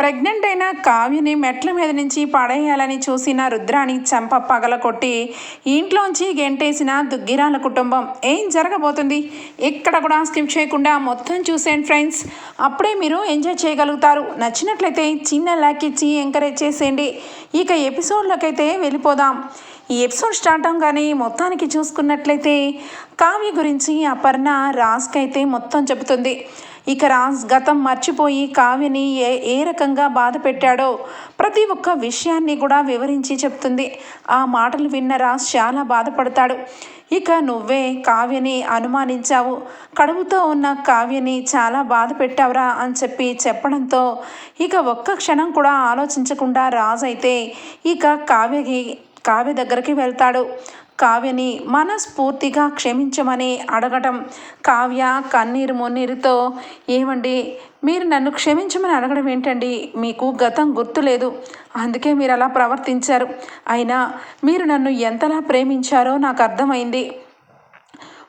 Pregnant అయిన కావ్యని మెట్ల మీద నుంచి పడేయాలని చూసిన రుద్రాని చెంప పగల కొట్టి ఇంట్లోంచి గెంటేసిన దుగ్గిరాల కుటుంబం ఏం జరగబోతుంది? ఎక్కడ కూడా స్కిప్ చేయకుండా మొత్తం చూసేయండి ఫ్రెండ్స్. అప్పుడే మీరు ఎంజాయ్ చేయగలుగుతారు. నచ్చినట్లయితే చిన్న లైక్ ఇచ్చి ఎంకరేజ్ చేసేయండి. ఇక ఎపిసోడ్లోకైతే వెళ్ళిపోదాం. ఈ ఎపిసోడ్ స్టార్ట్ అవగానే మొత్తానికి చూసుకున్నట్లయితే కావ్య గురించి అపర్ణ రాజ్కైతే మొత్తం చెబుతుంది. ఇక రాజ్ గతం మర్చిపోయి కావ్యని ఏ ఏ రకంగా బాధ పెట్టాడో ప్రతి ఒక్క విషయాన్ని కూడా వివరించి చెప్తుంది. ఆ మాటలు విన్న రాజ్ చాలా బాధపడతాడు. ఇక నువ్వే కావ్యని అనుమానించావు. కడుపుతో ఉన్న కావ్యని చాలా బాధ పెట్టావురా అని చెప్పి చెప్పడంతో ఇక ఒక్క క్షణం కూడా ఆలోచించకుండా రాజు అయితే ఇక కావ్యకి కావ్య దగ్గరికి వెళ్తాడు. కావ్యని మనస్ఫూర్తిగా క్షమించమని అడగటం. కావ్య కన్నీరు మొన్నీరుతో ఏమండి మీరు నన్ను క్షమించమని అడగడం ఏంటండి? మీకు గతం గుర్తులేదు. అందుకే మీరు అలా ప్రవర్తించారు. అయినా మీరు నన్ను ఎంతలా ప్రేమించారో నాకు అర్థమైంది.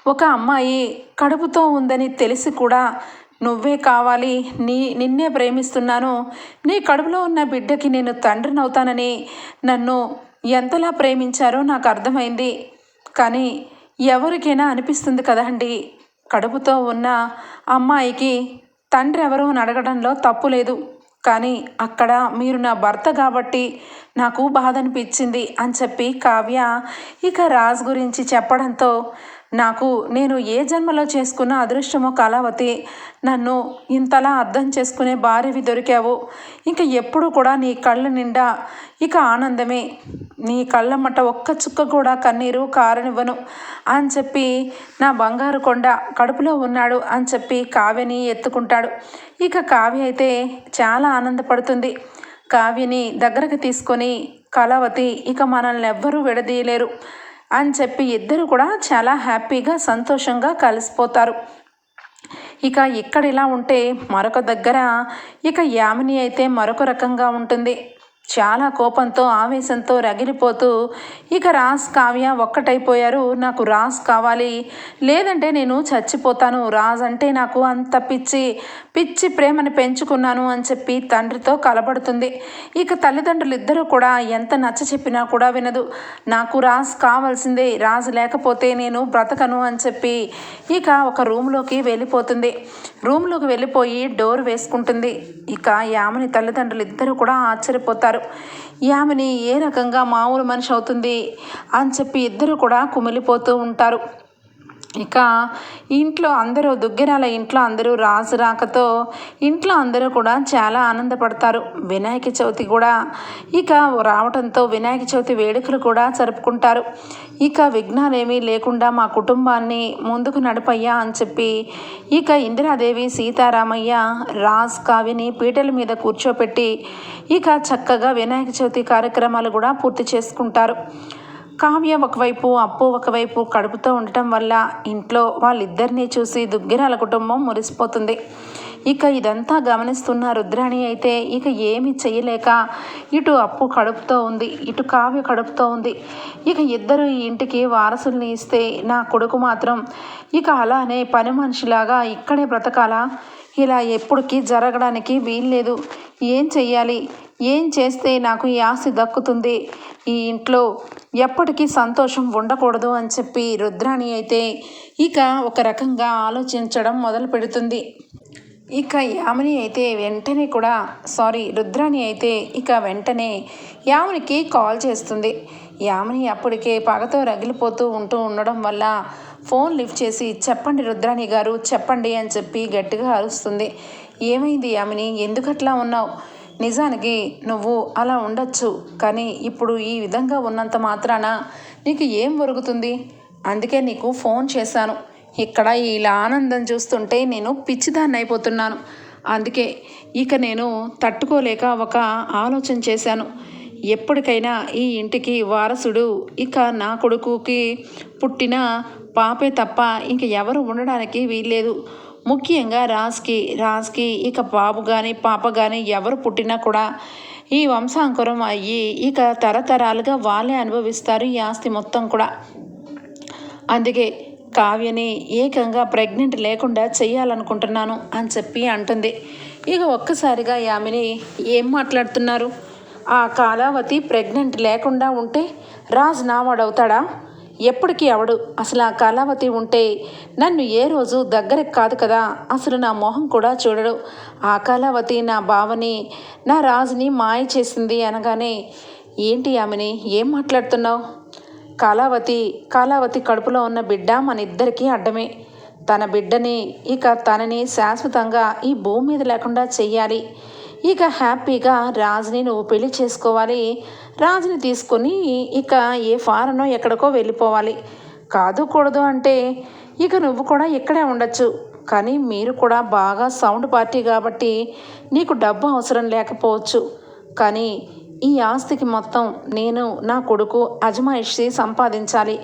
ఒక అమ్మాయి కడుపుతో ఉందని తెలిసి కూడా నువ్వే కావాలి. నీ నిన్నే ప్రేమిస్తున్నాను. నీ కడుపులో ఉన్న బిడ్డకి నేను తండ్రినవుతానని నన్ను ఎంతలా ప్రేమించారో నాకు అర్థమైంది. కానీ ఎవరికైనా అనిపిస్తుంది కదండి కడుపుతో ఉన్న అమ్మాయికి తండ్రి ఎవరు అని అడగడంలో తప్పు లేదు. కానీ అక్కడ మీరు నా భర్త కాబట్టి నాకు బాధ అనిపించింది అని చెప్పి కావ్య ఇక రాజ్ గురించి చెప్పడంతో నాకు నేను ఏ జన్మలో చేసుకున్న అదృష్టమో కళావతి నన్ను ఇంతలా అర్థం చేసుకునే భార్యవి దొరికావు. ఇంకా ఎప్పుడు కూడా నీ కళ్ళ నిండా ఇక ఆనందమే. నీ కళ్ళమ్మట ఒక్క చుక్క కూడా కన్నీరు కారనివ్వను. అని చెప్పి నా బంగారు కొండ కడుపులో ఉన్నాడు అని చెప్పి కావ్యని ఎత్తుకుంటాడు. ఇక కావ్య అయితే చాలా ఆనందపడుతుంది. కావ్యని దగ్గరకు తీసుకొని కళావతి ఇక మనల్ని ఎవ్వరూ విడదీయలేరు. అని చెప్పి ఇద్దరు కూడా చాలా హ్యాపీగా సంతోషంగా కలిసిపోతారు. ఇక ఇక్కడ ఇలా ఉంటే మరొక దగ్గర ఇక యామిని అయితే మరొక రకంగా ఉంటుంది. చాలా కోపంతో ఆవేశంతో రగిలిపోతూ ఇక రాస్ కావ్య ఒక్కటైపోయారు. నాకు రాస్ కావాలి. లేదంటే నేను చచ్చిపోతాను. రాజ్ అంటే నాకు అంత పిచ్చి పిచ్చి ప్రేమని పెంచుకున్నాను అని చెప్పి తండ్రితో కలబడుతుంది. ఇక తల్లిదండ్రులు ఇద్దరూ కూడా ఎంత నచ్చ చెప్పినా కూడా వినదు. నాకు రాజ్ కావాల్సిందే. రాజు లేకపోతే నేను బ్రతకను అని చెప్పి ఇక ఒక రూమ్లోకి వెళ్ళిపోతుంది. రూమ్లోకి వెళ్ళిపోయి డోర్ వేసుకుంటుంది. ఇక యామని తల్లిదండ్రులు ఇద్దరూ కూడా ఆశ్చర్యపోతారు. యామిని ఏ రకంగా మామూలు మనిషి అవుతుంది? అని చెప్పి ఇద్దరు కూడా కుమిలిపోతూ ఉంటారు. ఇక ఇంట్లో అందరూ దుగ్గిరాల ఇంట్లో అందరూ రాజు రాకతో ఇంట్లో అందరూ కూడా చాలా ఆనందపడతారు. వినాయక చవితి కూడా ఇక రావడంతో వినాయక చవితి వేడుకలు కూడా జరుపుకుంటారు. ఇక విఘ్నాలేమీ లేకుండా మా కుటుంబాన్ని ముందుకు నడపయ్యా అని చెప్పి ఇక ఇందిరాదేవి సీతారామయ్య రాజ్ కావ్యని పీటల మీద కూర్చోపెట్టి ఇక చక్కగా వినాయక చవితి కార్యక్రమాలు కూడా పూర్తి చేసుకుంటారు. కావ్య ఒకవైపు అప్పు ఒకవైపు కడుపుతో ఉండటం వల్ల ఇంట్లో వాళ్ళిద్దరినీ చూసి దుగ్గిరాల కుటుంబం మురిసిపోతుంది. ఇక ఇదంతా గమనిస్తున్న రుద్రాణి అయితే ఇక ఏమి చేయలేక ఇటు అప్పు కడుపుతో ఉంది ఇటు కావ్య కడుపుతో ఉంది. ఇక ఇద్దరు ఈ ఇంటికి వారసుల్ని ఇస్తే నా కొడుకు మాత్రం ఇక అలానే పని మనిషిలాగా ఇక్కడే బ్రతకాలా? ఇలా ఎప్పటికీ జరగడానికి వీల్లేదు. ఏం చెయ్యాలి? ఏం చేస్తే నాకు ఈ ఆస్తి దక్కుతుంది? ఈ ఇంట్లో ఎప్పటికీ సంతోషం ఉండకూడదు అని చెప్పి రుద్రాణి అయితే ఇక ఒక రకంగా ఆలోచించడం మొదలు పెడుతుంది. ఇక యామిని అయితే వెంటనే కూడా సారీ రుద్రాణి అయితే ఇక వెంటనే యామినికి కాల్ చేస్తుంది. యామిని అప్పటికే పగతో రగిలిపోతూ ఉంటూ ఉండడం వల్ల ఫోన్ లిఫ్ట్ చేసి చెప్పండి రుద్రాణి గారు చెప్పండి అని చెప్పి గట్టిగా అరుస్తుంది. ఏమైంది యామిని? ఎందుకట్లా ఉన్నావు? నిజానికి నువ్వు అలా ఉండొచ్చు కానీ ఇప్పుడు ఈ విధంగా ఉన్నంత మాత్రాన నీకు ఏం ఒరుగుతుంది? అందుకే నీకు ఫోన్ చేశాను. ఇక్కడ ఇలా ఆనందం చూస్తుంటే నేను పిచ్చిదాన్ని అయిపోతున్నాను అందుకే ఇక నేను తట్టుకోలేక ఒక ఆలోచన చేశాను. ఎప్పటికైనా ఈ ఇంటికి వారసుడు ఇక నా కొడుకుకి పుట్టిన పాపే తప్ప ఇంక ఎవరు ఉండడానికి వీల్లేదు. ముఖ్యంగా రాజ్కి రాజ్కి ఇక బాబు కానీ పాప కానీ ఎవరు పుట్టినా కూడా ఈ వంశాంకురం అయ్యి ఇక తరతరాలుగా వాళ్ళే అనుభవిస్తారు ఈ ఆస్తి మొత్తం కూడా. అందుకే కావ్యని ఏకంగా ప్రెగ్నెంట్ లేకుండా చేయాలనుకుంటున్నాను అని చెప్పి అంటుంది. ఇక ఒక్కసారిగా యామిని ఏం మాట్లాడుతున్నారు? ఆ కాలావతి ప్రెగ్నెంట్ లేకుండా ఉంటే రాజ్ నావాడవుతాడా? ఎప్పటికీ అవడు. అసలు ఆ కళావతి ఉంటే నన్ను ఏ రోజు దగ్గరకు కాదు కదా. అసలు నా మొహం కూడా చూడడు. ఆ కళావతి నా బావని నా రాజుని మాయ చేసింది అనగానే ఏంటి ఆమెని ఏం మాట్లాడుతున్నావు? కళావతి కళావతి కడుపులో ఉన్న బిడ్డ మన ఇద్దరికీ అడ్డమే. తన బిడ్డని ఇక తనని శాశ్వతంగా ఈ భూమి మీద లేకుండా చెయ్యాలి. ఇక హ్యాపీగా రాజుని నువ్వు పెళ్ళి చేసుకోవాలి. రాజుని తీసుకొని ఇక ఏ ఫారెనో ఎక్కడికో వెళ్ళిపోవాలి. కాదు కూడదు అంటే ఇక నువ్వు కూడా ఇక్కడే ఉండొచ్చు. కానీ మీరు కూడా బాగా సౌండ్ పార్టీ కాబట్టి నీకు డబ్బు అవసరం లేకపోవచ్చు. కానీ ఈ ఆస్తికి మొత్తం నేను నా కొడుకు అజమాయిషి సంపాదించాలి.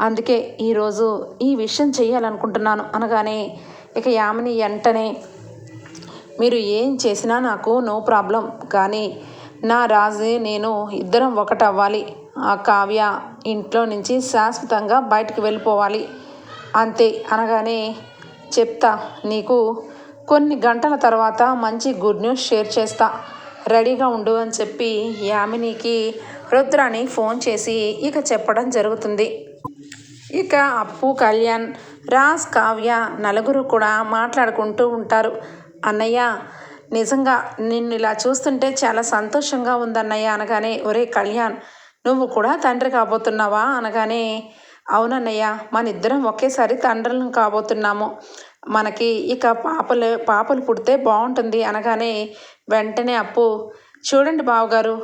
అందుకే ఈరోజు ఈ విషయం చేయాలనుకుంటున్నాను అనగానే ఇక యామిని వెంటనే మీరు ఏం చేసినా నాకు నో ప్రాబ్లం కానీ నా రాజు నేను ఇద్దరం ఒకటవ్వాలి. ఆ కావ్య ఇంట్లో నుంచి శాశ్వతంగా బయటికి వెళ్ళిపోవాలి. అంతే అనగానే చెప్తా నీకు కొన్ని గంటల తర్వాత మంచి గుడ్ న్యూస్ షేర్ చేస్తా. రెడీగా ఉండు అని చెప్పి యామినికి రుద్రాని ఫోన్ చేసి ఇక చెప్పడం జరుగుతుంది. ఇక అప్పు కళ్యాణ్ రాజ్ కావ్య నలుగురు కూడా మాట్లాడుకుంటూ ఉంటారు. అన్నయ్య నిజంగా నిన్ను ఇలా చూస్తుంటే చాలా సంతోషంగా ఉందన్నయ్య అనగానే ఒరే కళ్యాణ్ నువ్వు కూడా తండ్రి కాబోతున్నావా? అనగానే అవునన్నయ్య మన ఇద్దరం ఒకేసారి తండ్రులను కాబోతున్నాము. మనకి ఇక పాపలు పాపలు పుడితే బాగుంటుంది. అనగానే వెంటనే అప్పు. చూడండి బావగారు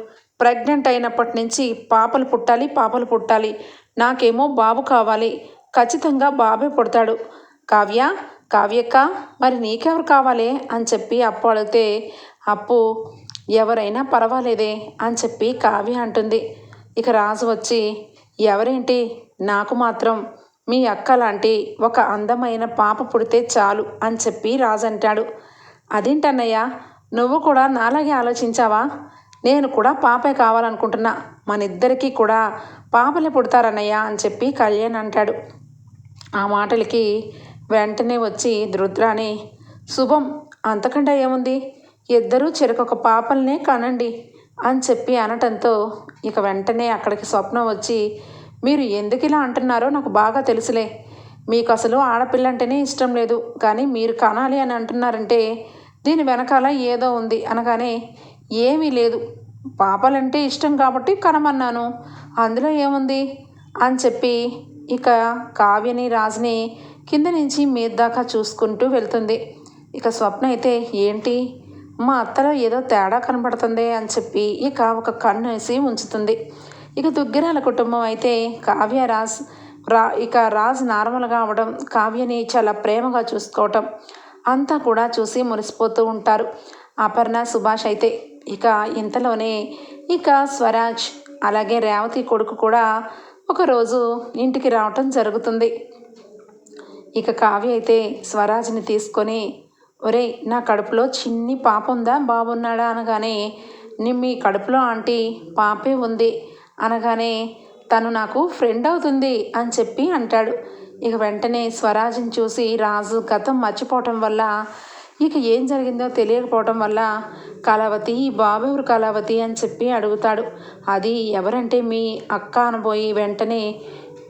ప్రెగ్నెంట్ అయినప్పటి నుంచి పాపలు పుట్టాలి పాపలు పుట్టాలి. నాకేమో బాబు కావాలి. ఖచ్చితంగా బాబే పుడతాడు. కావ్య కావ్యక్క మరి నీకెవరు కావాలి? అని చెప్పి అప్పు అడిగితే అప్పు ఎవరైనా పర్వాలేదే అని చెప్పి కావ్య అంటుంది. ఇక రాజు వచ్చి ఎవరేంటి? నాకు మాత్రం మీ అక్క లాంటి ఒక అందమైన పాప పుడితే చాలు అని చెప్పి రాజు అంటాడు. అదేంటన్నయ్య? నువ్వు కూడా నాలాగే ఆలోచించావా? నేను కూడా పాపే కావాలనుకుంటున్నా. మన ఇద్దరికీ కూడా పాపలే పుడతారన్నయ్య అని చెప్పి కళ్యాణ్ అంటాడు. ఆ మాటలకి వెంటనే వచ్చి రుద్రాని శుభం. అంతకంటే ఏముంది? ఇద్దరూ చెరకొక పాపల్నే కనండి అని చెప్పి అనటంతో ఇక వెంటనే అక్కడికి స్వప్నం వచ్చి మీరు ఎందుకు ఇలా అంటున్నారో నాకు బాగా తెలుసులే. మీకు అసలు ఆడపిల్ల అంటేనే ఇష్టం లేదు. కానీ మీరు కనాలి అని అంటున్నారంటే దీని వెనకాల ఏదో ఉంది అనగానే ఏమీ లేదు. పాపలంటే ఇష్టం కాబట్టి కనమన్నాను. అందులో ఏముంది? అని చెప్పి ఇక కావ్యని రాజుని కింద నుంచి మీద దాకా చూసుకుంటూ వెళ్తుంది. ఇక స్వప్న అయితే ఏంటి? మా అత్తలో ఏదో తేడా కనబడుతుంది అని చెప్పి ఇక ఒక కన్ను వేసి ఉంచుతుంది ఇక దుగ్గిరాల కుటుంబం అయితే కావ్య రాజ్ రా ఇక రాజ్ నార్మల్గా అవడం కావ్యని చాలా ప్రేమగా చూసుకోవటం అంతా కూడా చూసి మురిసిపోతూ ఉంటారు. అపర్ణ సుభాష్ అయితే ఇక ఇంతలోనే ఇక స్వరాజ్ అలాగే రేవతి కొడుకు కూడా ఒకరోజు ఇంటికి రావటం జరుగుతుంది. ఇక కావ్య అయితే స్వరాజ్ని తీసుకొని ఒరే నా కడుపులో చిన్ని పాప ఉందా బాబున్నాడా అనగానే నీ మీ కడుపులో ఆంటీ పాపే ఉంది. అనగానే తను నాకు ఫ్రెండ్ అవుతుంది అని చెప్పి అంటాడు. ఇక వెంటనే స్వరాజ్ని చూసి రాజు గతం మర్చిపోవటం వల్ల ఇక ఏం జరిగిందో తెలియకపోవటం వల్ల కళావతి బాబెవరు కళావతి? అని చెప్పి అడుగుతాడు. అది ఎవరంటే మీ అక్క అనబోయి వెంటనే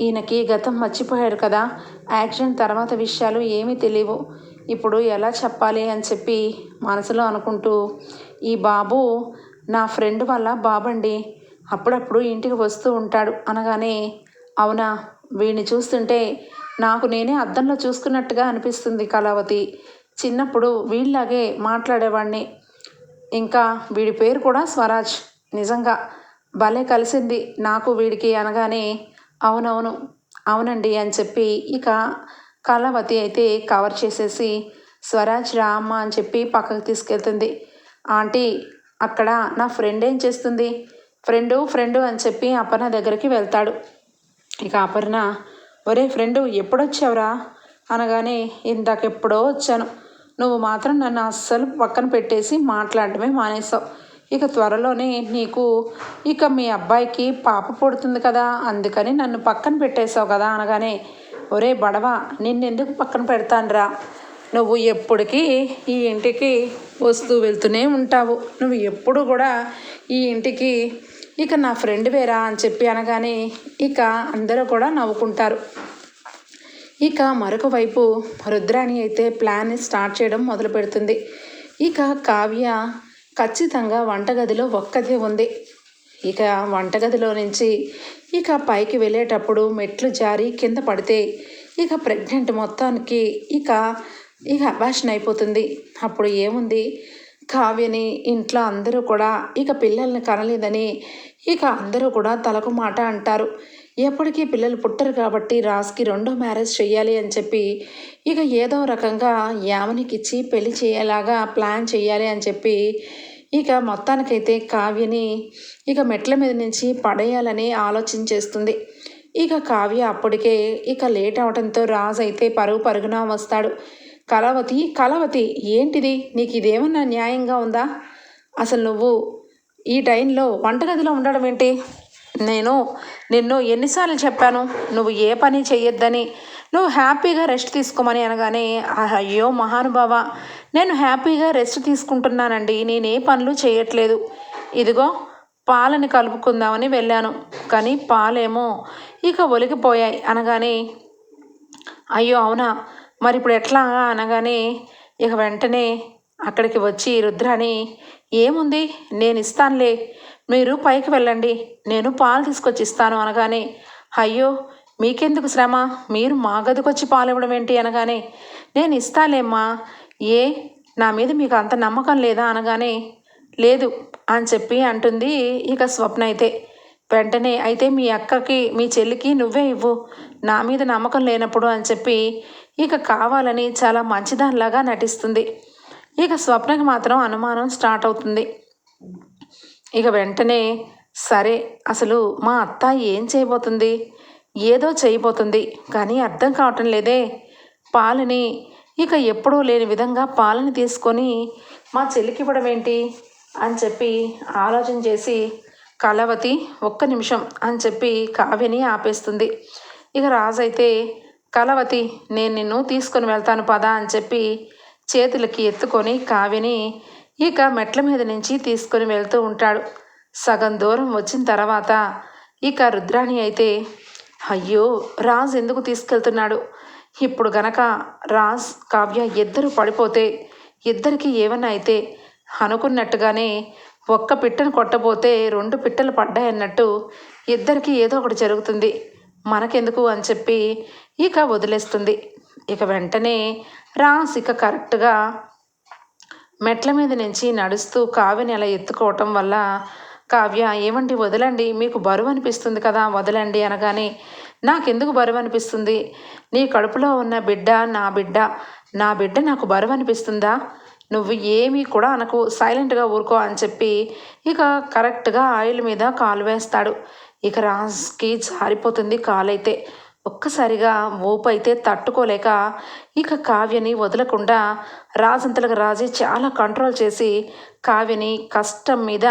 ఈయనకి గతం మర్చిపోయాడు కదా. యాక్సిడెంట్ తర్వాత విషయాలు ఏమీ తెలియవు ఇప్పుడు ఎలా చెప్పాలి అని చెప్పి మనసులో అనుకుంటూ ఈ బాబు నా ఫ్రెండ్ వల్ల బాబండి. అప్పుడప్పుడు ఇంటికి వస్తూ ఉంటాడు. అనగానే అవునా? వీడిని చూస్తుంటే నాకు నేనే అద్దంలో చూసుకున్నట్టుగా అనిపిస్తుంది కళావతి. చిన్నప్పుడు వీళ్ళలాగే మాట్లాడేవాడిని ఇంకా వీడి పేరు కూడా స్వరాజ్. నిజంగా భలే కలిసింది నాకు వీడికి. అనగానే అవునవును. అవునండి అని చెప్పి ఇక కళావతి అయితే కవర్ చేసేసి స్వరాజ్ రామ్మ అని చెప్పి పక్కకు తీసుకెళ్తుంది. ఆంటీ అక్కడ నా ఫ్రెండ్ ఏం చేస్తుంది? ఫ్రెండు ఫ్రెండు అని చెప్పి అపర్ణ దగ్గరికి వెళ్తాడు. ఇక అపర్ణ ఒరే ఫ్రెండు ఎప్పుడొచ్చావురా? అనగానే ఇందాకెప్పుడో వచ్చాను. నువ్వు మాత్రం నన్ను అస్సలు పక్కన పెట్టేసి మాట్లాడటమే మానేసావు. ఇక త్వరలోనే నీకు ఇక మీ అబ్బాయికి పాప పుడుతుంది కదా అందుకని నన్ను పక్కన పెట్టేశావు కదా అనగానే ఒరే బడవ నిన్నెందుకు పక్కన పెడతానురా? నువ్వు ఎప్పటికీ ఈ ఇంటికి వస్తూ వెళ్తూనే ఉంటావు. నువ్వు ఎప్పుడు కూడా ఈ ఇంటికి ఇక నా ఫ్రెండ్ వేరా అని చెప్పి అనగానే ఇక అందరూ కూడా నవ్వుకుంటారు. ఇక మరొక వైపు రుద్రాణి అయితే ప్లాన్ స్టార్ట్ చేయడం మొదలు పెడుతుంది ఇక కావ్య ఖచ్చితంగా వంటగదిలో ఒక్కదే ఉంది. ఇక వంటగదిలో నుంచి ఇక పైకి వెళ్ళేటప్పుడు మెట్లు జారి కింద పడితే ఇక ప్రెగ్నెంట్ మొత్తానికి ఇక ఇక అభాషణ అయిపోతుంది. అప్పుడు ఏముంది? కావ్యని ఇంట్లో అందరూ కూడా ఇక పిల్లల్ని కనలేదని ఇక అందరూ కూడా తలకు మాట అంటారు. ఎప్పటికీ పిల్లలు పుట్టరు కాబట్టి రాజ్కి రెండో మ్యారేజ్ చెయ్యాలి అని చెప్పి ఇక ఏదో రకంగా యామనికిచ్చి పెళ్ళి చేయేలాగా ప్లాన్ చేయాలి అని చెప్పి ఇక మొత్తానికైతే కావ్యని ఇక మెట్ల మీద నుంచి పడేయాలని ఆలోచించేస్తుంది ఇక కావ్య అప్పటికే ఇక లేట్ అవడంతో రాజు అయితే పరుగు పరుగున వస్తాడు. కలవతి కలవతి ఏంటిది? నీకు ఇదేమన్నా న్యాయంగా ఉందా? అసలు నువ్వు ఈ టైంలో వంటగదిలో ఉండడం ఏంటి? నేను నిన్ను ఎన్నిసార్లు చెప్పాను నువ్వు ఏ పని చెయ్యొద్దని నువ్వు హ్యాపీగా రెస్ట్ తీసుకోమని అనగానే అయ్యో మహానుభావ నేను హ్యాపీగా రెస్ట్ తీసుకుంటున్నానండి నేను ఏ పనులు చేయట్లేదు ఇదిగో పాలని కలుపుకుందామని వెళ్ళాను కానీ పాలేమో ఇక ఒలికిపోయాయి అనగానే అయ్యో అవునా మరి ఇప్పుడు ఎట్లా అనగానే ఇక వెంటనే అక్కడికి వచ్చి రుద్రాని ఏముంది నేను ఇస్తానులే మీరు పైకి వెళ్ళండి. నేను పాలు తీసుకొచ్చి ఇస్తాను అనగానే అయ్యో మీకెందుకు శ్రమ? మీరు మా గదికొచ్చి పాలు ఇవ్వడం ఏంటి? అనగానే నేను ఇస్తాలేమ్మా. ఏ? నా మీద మీకు అంత నమ్మకం లేదా? అనగానే లేదు అని చెప్పి అంటుంది ఇక స్వప్న అయితే. వెంటనే అయితే మీ అక్కకి మీ చెల్లికి నువ్వే ఇవ్వు. నా మీద నమ్మకం లేనప్పుడు అని చెప్పి ఇక కావాలని చాలా మంచిదానిలాగా నటిస్తుంది. ఇక స్వప్నకి మాత్రం అనుమానం స్టార్ట్ అవుతుంది. ఇక వెంటనే సరే అసలు మా అత్త ఏం చేయబోతుంది? ఏదో చేయబోతుంది కానీ అర్థం కావటం లేదే. పాలని ఇక ఎప్పుడూ లేని విధంగా పాలని తీసుకొని మా చెల్లికి ఇవ్వడం ఏంటి అని చెప్పి ఆలోచన చేసి కలవతి ఒక్క నిమిషం అని చెప్పి కావ్యని ఆపేస్తుంది. ఇక రాజు అయితే కలవతి నేను నిన్ను తీసుకొని వెళ్తాను పదా అని చెప్పి చేతులకి ఎత్తుకొని కావ్యని ఇక మెట్ల మీద నుంచి తీసుకొని వెళ్తూ ఉంటాడు. సగం దూరం వచ్చిన తర్వాత ఇక రుద్రాణి అయితే అయ్యో రాజ్ ఎందుకు తీసుకెళ్తున్నాడు? ఇప్పుడు గనక రాజ్ కావ్య ఇద్దరు పడిపోతే ఇద్దరికి ఏమన్నా అయితే అనుకున్నట్టుగానే ఒక్క పిట్టను కొట్టబోతే రెండు పిట్టలు పడ్డాయన్నట్టు ఇద్దరికి ఏదో ఒకటి జరుగుతుంది. మనకెందుకు? అని చెప్పి ఇక వదిలేస్తుంది. ఇక వెంటనే రాజ్ ఇక కరెక్ట్గా మెట్ల మీద నుంచి నడుస్తూ కావ్యని అలా ఎత్తుకోవటం వల్ల కావ్య ఏమండి వదలండి. మీకు బరువు అనిపిస్తుంది కదా వదలండి అనగానే నాకెందుకు బరువు అనిపిస్తుంది? నీ కడుపులో ఉన్న బిడ్డ నా బిడ్డ. నా బిడ్డ నాకు బరువు అనిపిస్తుందా? నువ్వు ఏమీ కూడా అనకు. సైలెంట్గా ఊరుకో అని చెప్పి ఇక కరెక్ట్గా ఆయిల్ మీద కాలు వేస్తాడు. ఇక రాజ్కి జారిపోతుంది కాలైతే. ఒక్కసారిగా ఊపు అయితే తట్టుకోలేక ఇక కావ్యని వదలకుండా రాజంతలకు రాజే చాలా కంట్రోల్ చేసి కావ్యని కష్టం మీద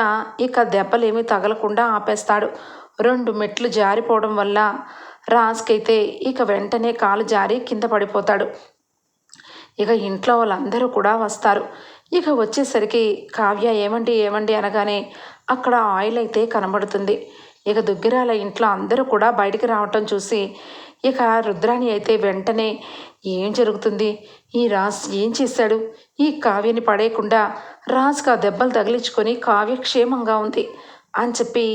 ఇక దెబ్బలేమీ తగలకుండా ఆపేస్తాడు. రెండు మెట్లు జారిపోవడం వల్ల రాజ్కైతే ఇక వెంటనే కాలు జారి కింద పడిపోతాడు. ఇక ఇంట్లో వాళ్ళందరూ కూడా వస్తారు. ఇక వచ్చేసరికి కావ్య ఏమండి ఏమండి అనగానే అక్కడ ఆయిల్ అయితే కనబడుతుంది. ఇక దుగ్గిరాల ఇంట్లో అందరూ కూడా బయటికి రావటం చూసి ఇక రుద్రాణి అయితే వెంటనే ఏం జరుగుతుంది? ఈ రాజ్ ఏం చేశాడు ఈ కావ్యని పడేయకుండా రాజుగా దెబ్బలు తగిలించుకొని కావ్య క్షేమంగా ఉంది అని చెప్పి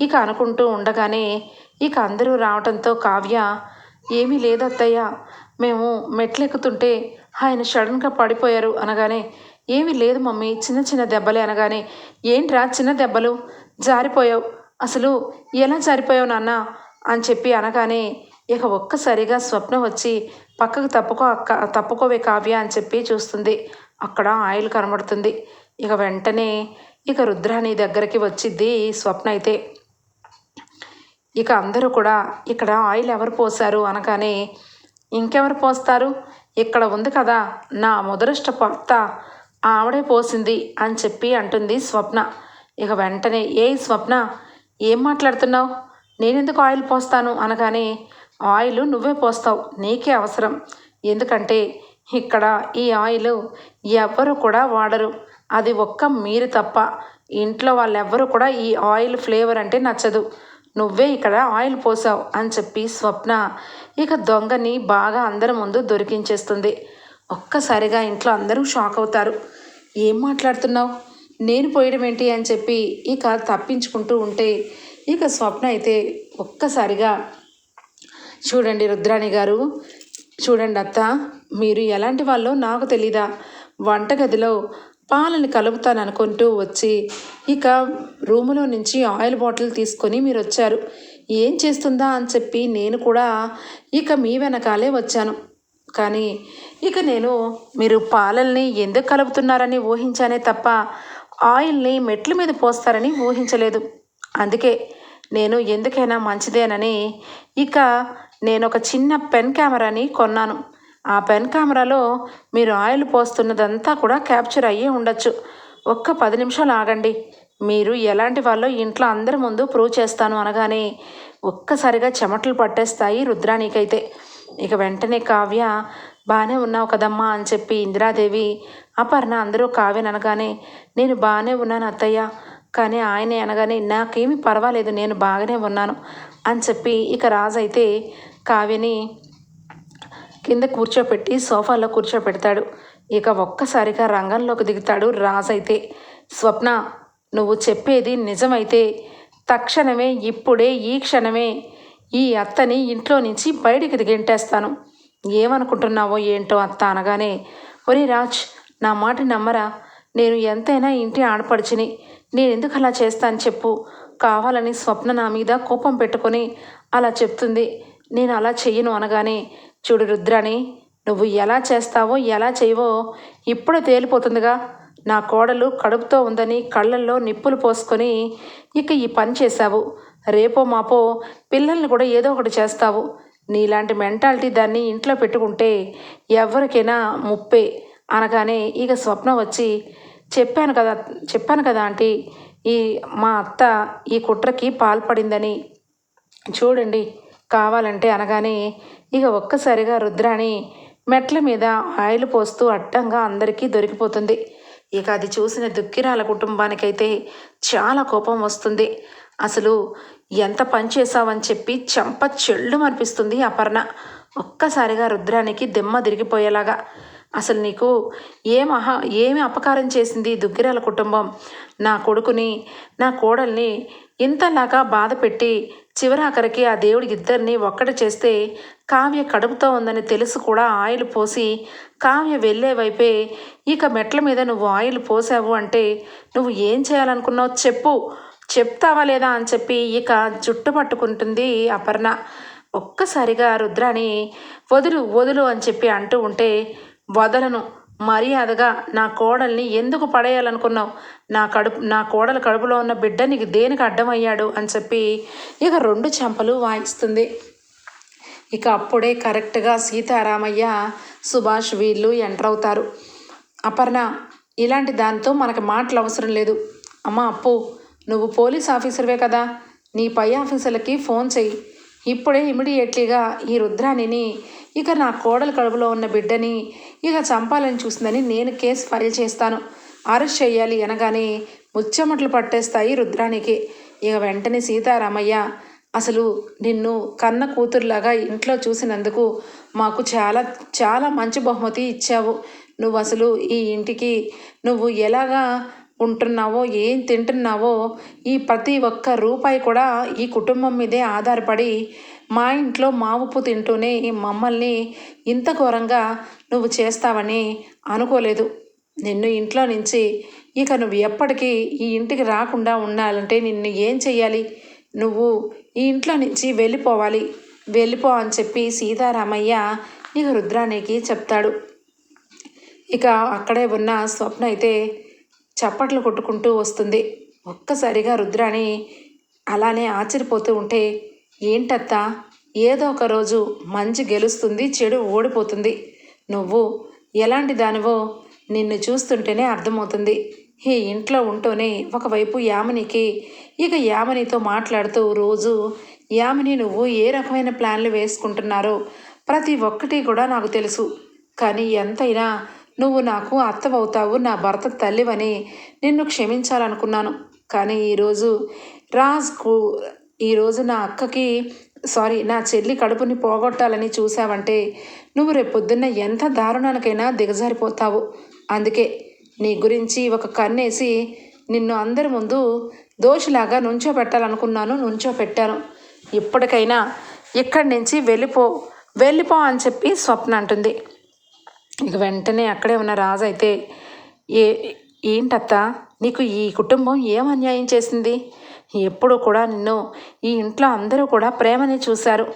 ఇక అనుకుంటూ ఉండగానే ఇక అందరూ రావడంతో కావ్య ఏమీ లేదత్తయ్య మేము మెట్లెక్కుతుంటే ఆయన సడన్గా పడిపోయారు అనగానే ఏమీ లేదు మమ్మీ. చిన్న చిన్న దెబ్బలే అనగానే ఏంట్రా చిన్న దెబ్బలు? జారిపోయావు. అసలు ఎలా జారిపోయావు నాన్న? అని చెప్పి అనగానే ఇక ఒక్కసారిగా స్వప్న వచ్చి పక్కకు తప్పుకో అక్క తప్పుకోవే కావ్య అని చెప్పి చూస్తుంది. అక్కడ ఆయిల్ కనబడుతుంది. ఇక వెంటనే ఇక రుద్రాణి దగ్గరికి వచ్చింది స్వప్న అయితే. ఇక అందరూ కూడా ఇక్కడ ఆయిల్ ఎవరు పోసారు అనగానే ఇంకెవరు పోస్తారు? ఇక్కడ ఉంది కదా నా ముదరిష్ట భర్త ఆవిడే పోసింది అని చెప్పి అంటుంది స్వప్న. ఇక వెంటనే ఏ స్వప్న ఏం మాట్లాడుతున్నావు? నేనెందుకు ఆయిల్ పోస్తాను? అనగానే ఆయిల్ నువ్వే పోస్తావు నీకే అవసరం. ఎందుకంటే ఇక్కడ ఈ ఆయిల్ ఎవ్వరు కూడా వాడరు. అది ఒక్క మీరు తప్ప. ఇంట్లో వాళ్ళెవ్వరూ కూడా ఈ ఆయిల్ ఫ్లేవర్ అంటే నచ్చదు. నువ్వే ఇక్కడ ఆయిల్ పోసావు అని చెప్పి స్వప్న ఇక దొంగని బాగా అందరి ముందు దొరికించేస్తుంది. ఒక్కసారిగా ఇంట్లో అందరూ షాక్ అవుతారు. ఏం మాట్లాడుతున్నావు? నేను పోయడం ఏంటి? అని చెప్పి ఇక తప్పించుకుంటూ ఉంటే ఇక స్వప్న అయితే ఒక్కసారిగా చూడండి రుద్రాణి గారు. చూడండి అత్త మీరు ఎలాంటి వాళ్ళో నాకు తెలీదా. వంటగదిలో పాలని కలుపుతాను అనుకుంటూ వచ్చి ఇక రూములో నుంచి ఆయిల్ బాటిల్ తీసుకొని మీరు వచ్చారు. ఏం చేస్తుందా అని చెప్పి నేను కూడా ఇక మీ వెనకాలే వచ్చాను. కానీ ఇక నేను మీరు పాలల్ని ఎందుకు కలుపుతున్నారని ఊహించానే తప్ప ఆయిల్ని మెట్ల మీద పోస్తారని ఊహించలేదు. అందుకే నేను ఎందుకైనా మంచిదేనని. ఇక నేను ఒక చిన్న పెన్ కెమెరాని కొన్నాను. ఆ పెన్ కెమెరాలో మీరు ఆయిల్ పోస్తున్నదంతా కూడా క్యాప్చర్ అయ్యే ఉండొచ్చు. ఒక్క పది నిమిషాలు ఆగండి. మీరు ఎలాంటి వాళ్ళో ఇంట్లో అందరి ముందు ప్రూవ్ చేస్తాను అనగానే ఒక్కసారిగా చెమటలు పట్టేస్తాయి రుద్రాణికైతే ఇక వెంటనే కావ్య బాగానే ఉన్నావు కదమ్మా అని చెప్పి ఇందిరాదేవి అపర్ణ అందరూ కావ్యని అనగానే నేను బాగానే ఉన్నాను అత్తయ్య. కానీ ఆయనే అనగానే నాకేమీ పర్వాలేదు నేను బాగానే ఉన్నాను అని చెప్పి ఇక రాజు అయితే కావ్యని కింద కూర్చోపెట్టి సోఫాలో కూర్చోపెడతాడు. ఇక ఒక్కసారిగా రంగంలోకి దిగుతాడు రాజు అయితే. స్వప్న నువ్వు చెప్పేది నిజమైతే తక్షణమే ఇప్పుడే ఈ క్షణమే ఈ అత్తని ఇంట్లో నుంచి బయటికి గెంటేస్తాను ఏమనుకుంటున్నావో ఏంటో అత్త అనగానే ఒరే రాజ్ నా మాట నమ్మరా? నేను ఎంతైనా ఇంటి ఆడపడిచిని నేనెందుకు అలా చేస్తాను చెప్పు. కావాలని స్వప్న నా మీద కోపం పెట్టుకొని అలా చెప్తుంది. నేను అలా చెయ్యను అనగానే చూడు రుద్రాని నువ్వు ఎలా చేస్తావో ఎలా చేయవో ఇప్పుడు తేలిపోతుందిగా. నా కోడలు కడుపుతో ఉందని కళ్ళల్లో నిప్పులు పోసుకొని ఇక ఈ పని చేశావు. రేపో మాపో పిల్లల్ని కూడా ఏదో ఒకటి చేస్తావు. నీలాంటి మెంటాలిటీ దాన్ని ఇంట్లో పెట్టుకుంటే ఎవరికైనా ముప్పే అనగానే ఇక స్వప్న వచ్చి చెప్పాను కదా చెప్పాను కదా ఆంటీ ఈ మా అత్త ఈ కుట్రకి పాల్పడిందని. చూడండి కావాలంటే అనగానే ఇక ఒక్కసారిగా రుద్రాణి మెట్ల మీద ఆయిల్ పోస్తూ అడ్డంగా అందరికీ దొరికిపోతుంది. ఇక అది చూసిన దుక్కిరాల కుటుంబానికైతే చాలా కోపం వస్తుంది. అసలు ఎంత పని చేసావని చెప్పి చెంప చెళ్ళు అనిపిస్తుంది అపర్ణ. ఒక్కసారిగా రుద్రానికి దిమ్మ తిరిగిపోయేలాగా. అసలు నీకు ఏం అహా ఏమి అపకారం చేసింది దుగ్గిరాల కుటుంబం? నా కొడుకుని నా కోడల్ని ఇంతలాగా బాధ పెట్టి చివరాఖరికి ఆ దేవుడి ఇద్దరిని ఒక్కటి చేస్తే కావ్య కడుపుతో ఉందని తెలుసు కూడా ఆయిల్ పోసి కావ్య వెళ్ళే వైపే ఇక మెట్ల మీద నువ్వు ఆయిల్ పోసావు అంటే నువ్వు ఏం చేయాలనుకున్నావు చెప్పు. చెప్తావా లేదా అని చెప్పి ఇక జుట్టు పట్టుకుంటుంది అపర్ణ. ఒక్కసారిగా రుద్రాని వదులు వదులు అని చెప్పి అంటూ ఉంటే వదలను. మర్యాదగా నా కోడల్ని ఎందుకు పడేయాలనుకున్నావు? నా కడుపు నా కోడల కడుపులో ఉన్న బిడ్డ నీకు దేనికి అడ్డమయ్యాడు? అని చెప్పి ఇక రెండు చెంపలు వాయిస్తుంది. ఇక అప్పుడే కరెక్ట్గా సీతారామయ్య సుభాష్ వీళ్ళు ఎంటర్ అవుతారు. అపర్ణ ఇలాంటి దాంతో మనకు మాటలు అవసరం లేదు. అమ్మ అప్పు నువ్వు పోలీస్ ఆఫీసర్వే కదా. నీ పై ఆఫీసర్లకి ఫోన్ చెయ్యి. ఇప్పుడే ఇమిడియట్లీగా ఈ రుద్రాణిని ఇక నా కోడల కడుపులో ఉన్న బిడ్డని ఇక చంపాలని చూసిందని నేను కేసు ఫైల్ చేస్తాను. అరెస్ట్ చేయాలి అనగానే ముచ్చమట్లు పట్టేస్తాయి రుద్రానికి. ఇక వెంటనే సీతారామయ్య అసలు నిన్ను కన్న కూతురులాగా ఇంట్లో చూసినందుకు మాకు చాలా చాలా మంచి బహుమతి ఇచ్చావు. నువ్వు అసలు ఈ ఇంటికి నువ్వు ఎలాగా ఉంటున్నావో ఏం తింటున్నావో ఈ ప్రతి ఒక్క రూపాయి కూడా ఈ కుటుంబం మీదే ఆధారపడి మా ఇంట్లో మా ఉప్పు తింటూనే మమ్మల్ని ఇంత ఘోరంగా నువ్వు చేస్తావని అనుకోలేదు. నిన్ను ఇంట్లో నుంచి ఇక నువ్వు ఎప్పటికీ ఈ ఇంటికి రాకుండా ఉండాలంటే నిన్ను ఏం చెయ్యాలి? నువ్వు ఈ ఇంట్లో నుంచి వెళ్ళిపోవాలి. వెళ్ళిపో అని చెప్పి సీతారామయ్య ఇక రుద్రానికి చెప్తాడు. ఇక అక్కడే ఉన్న స్వప్న అయితే చప్పట్లు కొట్టుకుంటూ వస్తుంది. ఒక్కసారిగా రుద్రాణి అలానే ఆశ్చర్యపోతూ ఉంటే ఏంటత్తా? ఏదో ఒక రోజు మంచి గెలుస్తుంది చెడు ఓడిపోతుంది. నువ్వు ఎలాంటి దానివో నిన్ను చూస్తుంటేనే అర్థమవుతుంది. ఈ ఇంట్లో ఉంటూనే ఒకవైపు యామినికి ఇక యామినితో మాట్లాడుతూ రోజు యామిని నువ్వు ఏ రకమైన ప్లాన్లు వేసుకుంటున్నారో ప్రతి ఒక్కటి కూడా నాకు తెలుసు. కానీ ఎంతైనా నువ్వు నాకు అత్తవవుతావు నా భర్త తల్లివని నిన్ను క్షమించాలనుకున్నాను. కానీ ఈరోజు రాజ్కు ఈరోజు నా అక్కకి సారీ నా చెల్లి కడుపుని పోగొట్టాలని చూసావంటే నువ్వు రేపొద్దున్న ఎంత దారుణానికైనా దిగజారిపోతావు. అందుకే నీ గురించి ఒక కన్నేసి నిన్ను అందరి ముందు దోషిలాగా నుంచో పెట్టాలనుకున్నాను నుంచో పెట్టాను ఇప్పటికైనా ఇక్కడి నుంచి వెళ్ళిపో వెళ్ళిపో అని చెప్పి స్వప్న అంటుంది ఇక వెంటనే అక్కడే ఉన్న రాజు అయితే ఏ ఏంటత్త? నీకు ఈ కుటుంబం ఏం అన్యాయం చేసింది? ఎప్పుడు కూడా నిన్ను ఈ ఇంట్లో అందరూ కూడా ప్రేమని చూశారు.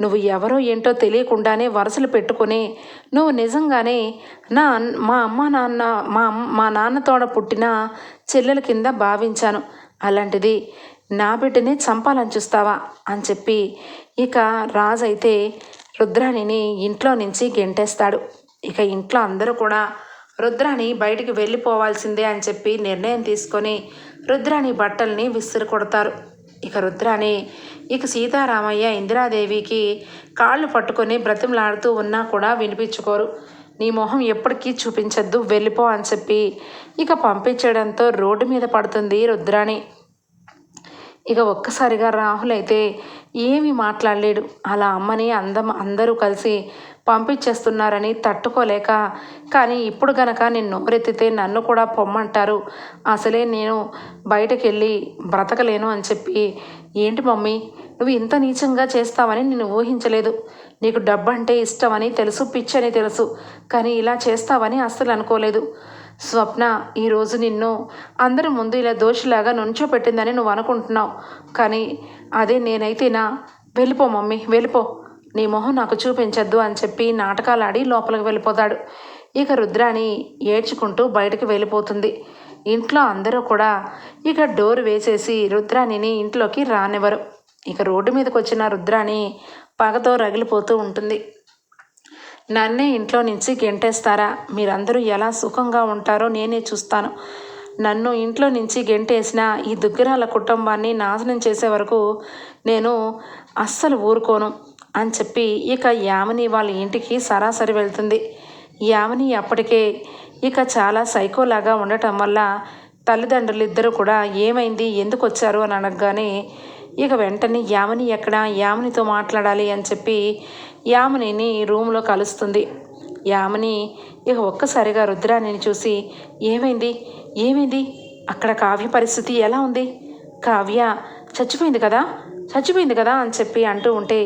నువ్వు ఎవరో ఏంటో తెలియకుండానే వరుసలు పెట్టుకుని నువ్వు నిజంగానే నా మా అమ్మ నాన్న మా మా నాన్నతోడ పుట్టిన చెల్లెల కింద భావించాను. అలాంటిది నా బిడ్డని చంపాలని చూస్తావా? అని చెప్పి ఇక రాజు అయితే రుద్రాణిని ఇంట్లో నుంచి గెంటేస్తాడు. ఇక ఇంట్లో అందరూ కూడా రుద్రాణి బయటికి వెళ్ళిపోవాల్సిందే అని చెప్పి నిర్ణయం తీసుకొని రుద్రాణి బట్టల్ని విసిరి కొడతారు. ఇక రుద్రాణి ఇక సీతారామయ్య ఇందిరాదేవికి కాళ్ళు పట్టుకొని బ్రతిమలాడుతూ ఉన్నా కూడా వినిపించుకోరు. నీ మొహం ఎప్పటికీ చూపించద్దు వెళ్ళిపో అని చెప్పి ఇక పంపించడంతో రోడ్డు మీద పడుతుంది రుద్రాణి. ఇక ఒక్కసారిగా రాహుల్ అయితే ఏమీ మాట్లాడలేడు. అలా అమ్మని అందం అందరూ కలిసి పంపించేస్తున్నారని తట్టుకోలేక కానీ ఇప్పుడు గనక నేను నోరెత్తితే నన్ను కూడా పొమ్మంటారు. అసలే నేను బయటకు వెళ్ళి బ్రతకలేను అని చెప్పి ఏంటి మమ్మీ నువ్వు ఇంత నీచంగా చేస్తావని నేను ఊహించలేదు. నీకు డబ్బు అంటే ఇష్టమని తెలుసు పిచ్చని తెలుసు కానీ ఇలా చేస్తావని అస్సలు అనుకోలేదు. స్వప్న ఈరోజు నిన్ను అందరి ముందు ఇలా దోషిలాగా నుంచోపెట్టిందని నువ్వు అనుకుంటున్నావు. కానీ అదే నేనైతేనా? వెళ్ళిపో మమ్మీ వెళ్ళిపో. నీ మొహం నాకు చూపించద్దు అని చెప్పి నాటకాలాడి లోపలికి వెళ్ళిపోతాడు. ఇక రుద్రాణి ఏడ్చుకుంటూ బయటకు వెళ్ళిపోతుంది. ఇంట్లో అందరూ కూడా ఇక డోర్ వేసేసి రుద్రాణిని ఇంట్లోకి రానివ్వరు. ఇక రోడ్డు మీదకి వచ్చిన రుద్రాణి పగతో రగిలిపోతూ ఉంటుంది. నన్నే ఇంట్లో నుంచి గెంటేస్తారా? మీరందరూ ఎలా సుఖంగా ఉంటారో నేనే చూస్తాను. నన్ను ఇంట్లో నుంచి గెంటేసిన ఈ దుగ్గరాల కుటుంబాన్ని నాశనం చేసే వరకు నేను అస్సలు ఊరుకోను. అని చెప్పి ఇక యామిని వాళ్ళ ఇంటికి సరాసరి వెళ్తుంది. యామిని అప్పటికే ఇక చాలా సైకోలాగా ఉండటం వల్ల తల్లిదండ్రులు ఇద్దరు కూడా ఏమైంది ఎందుకు వచ్చారు అని అనగానే ఇక వెంటనే యామిని ఎక్కడ యామినితో మాట్లాడాలి అని చెప్పి యామినిని రూమ్లో కలుస్తుంది. యామిని ఇక ఒక్కసారిగా రుద్రాణిని చూసి ఏమైంది ఏమైంది అక్కడ కావ్య పరిస్థితి ఎలా ఉంది? కావ్య చచ్చిపోయింది కదా చచ్చిపోయింది కదా అని చెప్పి అంటూ ఉంటే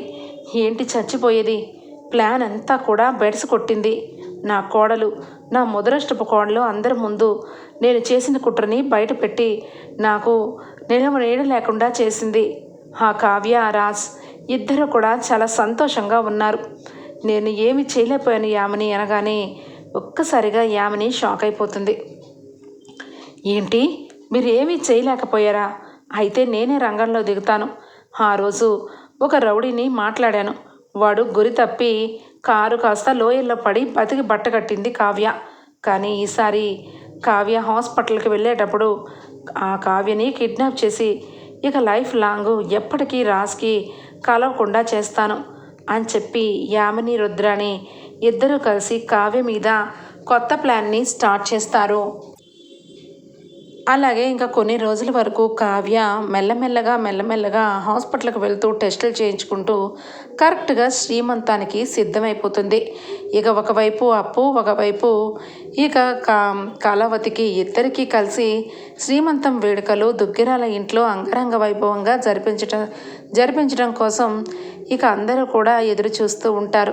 ఏంటి చచ్చిపోయేది? ప్లాన్ అంతా కూడా బెడ్స్ కొట్టింది. నా కోడలు నా ముదరష్టపు కోడలు అందరి ముందు నేను చేసిన కుట్రని బయటపెట్టి నాకు నిలవ నీడ లేకుండా చేసింది. ఆ కావ్య రాజ్ ఇద్దరు కూడా చాలా సంతోషంగా ఉన్నారు. నేను ఏమి చేయలేకపోయాను యామిని అనగానే ఒక్కసారిగా యామిని షాక్ అయిపోతుంది. ఏంటి? మీరు ఏమీ చేయలేకపోయారా? అయితే నేనే రంగంలో దిగుతాను. ఆ రోజు ఒక రౌడీని మాట్లాడాను. వాడు గురి తప్పి కారు కాస్త లోయల్లో పడి బతికి బట్ట కట్టింది కావ్య. కానీ ఈసారి కావ్య హాస్పిటల్కి వెళ్ళేటప్పుడు ఆ కావ్యని కిడ్నాప్ చేసి ఇక లైఫ్ లాంగ్ ఎప్పటికీ రాస్కి కలవకుండా చేస్తాను అని చెప్పి యామిని రుద్రాని ఇద్దరూ కలిసి కావ్య మీద కొత్త ప్లాన్ని స్టార్ట్ చేస్తారు. అలాగే ఇంకా కొన్ని రోజుల వరకు కావ్య మెల్లమెల్లగా మెల్లమెల్లగా హాస్పిటల్కి వెళ్తూ టెస్టులు చేయించుకుంటూ కరెక్ట్గా శ్రీమంతానికి సిద్ధమైపోతుంది. ఇక ఒకవైపు అప్పు ఒకవైపు ఇక కా కళావతికి ఇద్దరికీ కలిసి శ్రీమంతం వేడుకలు దుగ్గిరాల ఇంట్లో అంగరంగ వైభవంగా జరిపించటం జరిపించడం కోసం ఇక అందరూ కూడా ఎదురు చూస్తూ ఉంటారు.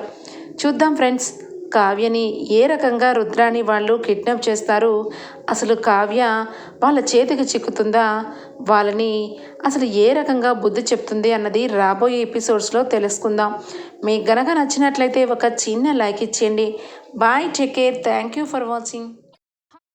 చూద్దాం ఫ్రెండ్స్. కావ్యని ఏ రకంగా రుద్రాని వాళ్ళు కిడ్నాప్ చేస్తారు? అసలు కావ్య వాళ్ళ చేతికి చిక్కుతుందా? వాళ్ళని అసలు ఏ రకంగా బుద్ధి చెప్తుంది అన్నది రాబోయే ఎపిసోడ్స్లో తెలుసుకుందాం. మీకు గనక నచ్చినట్లయితే ఒక చిన్న లైక్ ఇచ్చేయండి. Bye take care. Thank you for watching.